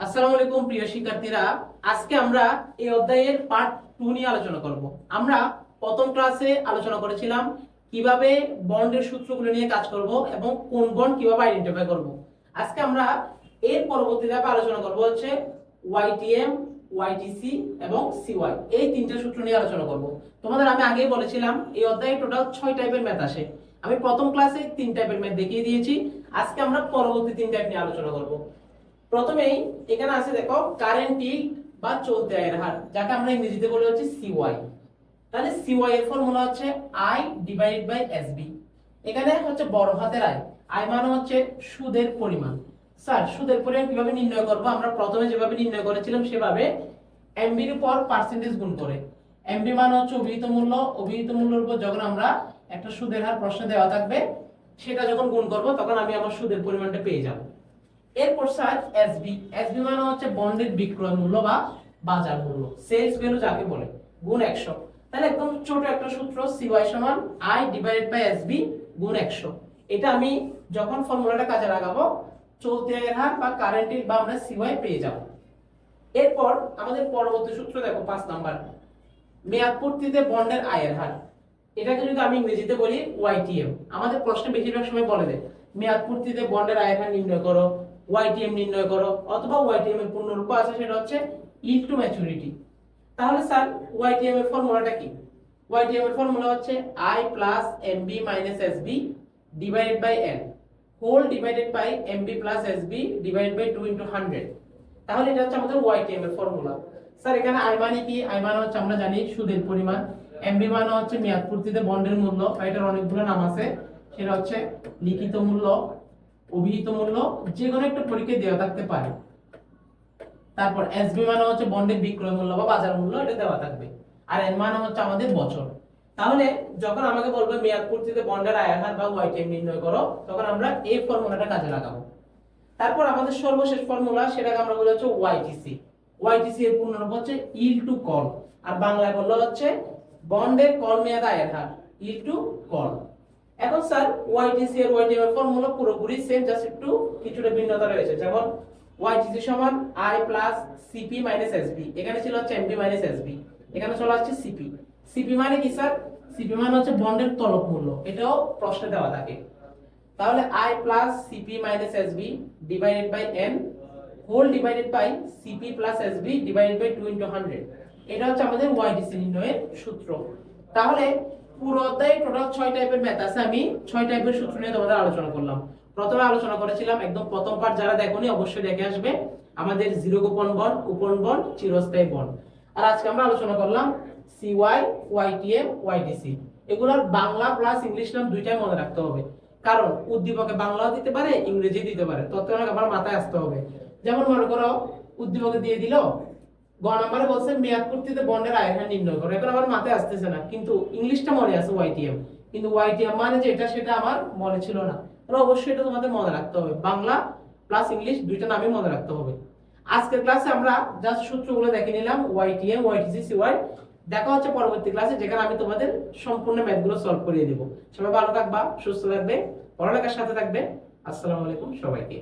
আসসালামু আলাইকুম, প্রিয় শিক্ষার্থীরা। আজকে আমরা এই অধ্যায়ের পার্ট টু নিয়ে আলোচনা করব। আমরা প্রথম ক্লাসে আলোচনা করেছিলাম কীভাবে বন্ডের সূত্রগুলো নিয়ে কাজ করব এবং কোন বন্ড কীভাবে আইডেন্টিফাই করব। আজকে আমরা এর পরবর্তী ধাপে আলোচনা করব হচ্ছে ওয়াইটিএম ওয়াইটিসি এবং সিওয়াই এই তিনটা সূত্র নিয়ে আলোচনা করব। তোমাদের আমি আগেই বলেছিলাম, এই অধ্যায়ে টোটাল ছয় টাইপের ম্যাথ আসে। আমি প্রথম ক্লাসে তিন টাইপের ম্যাথ দেখিয়ে দিয়েছি। আজকে আমরা পরবর্তী তিন টাইপ নিয়ে আলোচনা করব। প্রথমেই এখানে আছে দেখো কারেন্ট টিল্ট বা চলতে আয়ের হার, যাকে আমরা ইংরেজিতে বলে হচ্ছে সিওয়াই তাহলে সিওয়াই এর ফর্মুলা হচ্ছে আই ডিভাইডেড বাই এসবি এখানে হচ্ছে বড় হাতের আয়। আয় মানে হচ্ছে সুদের পরিমাণ। স্যার, সুদের পরিমাণ কীভাবে নির্ণয় করব? আমরা প্রথমে যেভাবে নির্ণয় করেছিলাম, সেভাবে এমবির উপর পার্সেন্টেজ গুণ করে। এমবি মানে হচ্ছে অভিহিত মূল্য। অভিহিত মূল্যের উপর যখন আমরা একটা সুদের হার প্রশ্ন দেওয়া থাকবে, সেটা যখন গুণ করব, তখন আমি আমার সুদের পরিমাণটা পেয়ে যাব। এরপর স্যার এসবি এসবি মানে হচ্ছে বন্ডের বিক্রয় মূল্য বা বাজার মূল্য সেলস ভ্যালু যাকে বলে, গুণ একশো। তাহলে একদম ছোট একটা সূত্র সিওয়াই সমান আই ডিভাইডেড বাই এসবি গুণ একশো। এটা আমি যখন ফর্মুলাটা কাজে লাগাবো, চলতি আয়ের হার বা কারেন্টের বা আমরা সিওয়াই পেয়ে যাব। এরপর আমাদের পরবর্তী সূত্র দেখো, পাঁচ নাম্বার। মেয়াদ পূর্তিতে বন্ডের আয়ের হার। এটাকে যদি আমি ইংরেজিতে বলি ওয়াইটিএম আমাদের প্রশ্নে বেশিরভাগ সময় বলে দেয়, মেয়াদ পূর্তিতে বন্ডের আয়ের হার নির্ণয় করো। ওয়াইটিএম নির্ণয় করো, অথবা ওয়াইটিএম এর পূর্ণরূপ আছে সেটা হচ্ছে ইল টু ম্যাচুরিটি তাহলে স্যার ওয়াইটিএম এর ফর্মুলাটা কি? ওয়াইটিএম এর ফর্মুলা হচ্ছে I plus M B minus S B divided by N whole divided by M B plus S B divided by two into hundred তাহলে এটা হচ্ছে আমাদের ওয়াইটিএম এর ফর্মুলা। স্যার, এখানে আই মানে কি? আই মানে হচ্ছে আমরা জানি সুদের পরিমাণ। এমবি মানে হচ্ছে মেয়াদ পূর্তিতে বন্ডের মূল্য এটার অনেকগুলো নাম আছে। সেটা হচ্ছে লিখিত মূল্য অভিহিত মূল্য যে কোনো একটা পরীক্ষায় দেওয়া থাকতে পারে। তারপর এসবি মানে হচ্ছে বন্ডের বিক্রয় মূল্য বা বাজার মূল্য, এটা দেওয়া থাকবে। আর এন মানে হচ্ছে আমাদের বছর। তাহলে যখন আমাকে বলবে মেয়াদ পূর্তিতে বন্ডের আয়ের হার বা ওয়াইটিএম নির্ণয় করো, তখন আমরা এই ফর্মুলাটা কাজে লাগাবো। তারপর আমাদের সর্বশেষ ফর্মুলা সেটাকে আমরা বলি হচ্ছে ওয়াইটিসি ওয়াইটিসি এর পূর্ণরূপ হচ্ছে ইল টু কল আর বাংলায় বলল হচ্ছে বন্ডের কল মেয়াদ আয়ের হার ইল টু কল এখন স্যার ওয়াইটিসি এর ওয়াইটিএম এর ফর্মুলা পুরোপুরি সেম জাস্ট একটু কিছুটা ভিন্নতা রয়েছে। যেমন ওয়াইটিসি সমান I plus CP minus SB এখানে ছিল হচ্ছে এমবি মাইনাস এসবি এখানে চলে আসছে সিপি সিপি মানে কি স্যার? সিপি মানে হচ্ছে বন্ডের তলব মূল্য। এটাও প্রশ্নে দেওয়া থাকে। তাহলে I plus CP minus SB divided by N whole divided by CP plus SB divided by two into hundred এটা হচ্ছে আমাদের ওয়াইডিসি নির্ণয়ের সূত্র। তাহলে পুরো অধ্যায়ে টোটাল ছয় টাইপের ম্যাথ আছে আমি। ছয় টাইপের সূত্র নিয়ে তোমাদের আলোচনা করলাম। প্রথমে আলোচনা করেছিলাম একদম প্রথম পার্ট যারা দেখোনি অবশ্যই দেখে আসবে। আমাদের জিরো গোপন বন্ড কুপন বন্ড চিরস্থায়ী বন্ড আর আজকে আমরা আলোচনা করলাম সিওয়াই ওয়াইটিএম ওয়াইডিসি এগুলোর বাংলা প্লাস ইংলিশ নাম দুইটাই মনে রাখতে হবে। কারণ উদ্দীপকে বাংলাও দিতে পারে ইংরেজি দিতে পারে। তৎক্ষণাৎ আমার মাথায় আসতে হবে। যেমন মনে করো, উদ্দীপকে দিয়ে দিল গ নাম্বারে বলছে মেয়াদ পূর্তিতে বন্ডের আয়ের হার নির্ণয় করো। এখন আমার মাথায় আসতেছে না, কিন্তু ইংলিশটা মনে আছে ওয়াইটিএম কিন্তু ওয়াইটিএম মানে যে এটা সেটা আমার মনে ছিল না। তাহলে অবশ্যই এটা তোমাদের মনে রাখতে হবে। বাংলা প্লাস ইংলিশ দুইটা নামই মনে রাখতে হবে। আজকের ক্লাসে আমরা জাস্ট সূত্রগুলো দেখে নিলাম ওয়াইটিএম ওয়াইটিসি সিওয়াই দেখা হচ্ছে পরবর্তী ক্লাসে যেখানে আমি তোমাদের সম্পূর্ণ ম্যাথগুলো সলভ করিয়ে দেবো। সবাই ভালো থাকবা, সুস্থ থাকবে, পড়ালেখার সাথে থাকবে। আসসালামু আলাইকুম সবাইকে।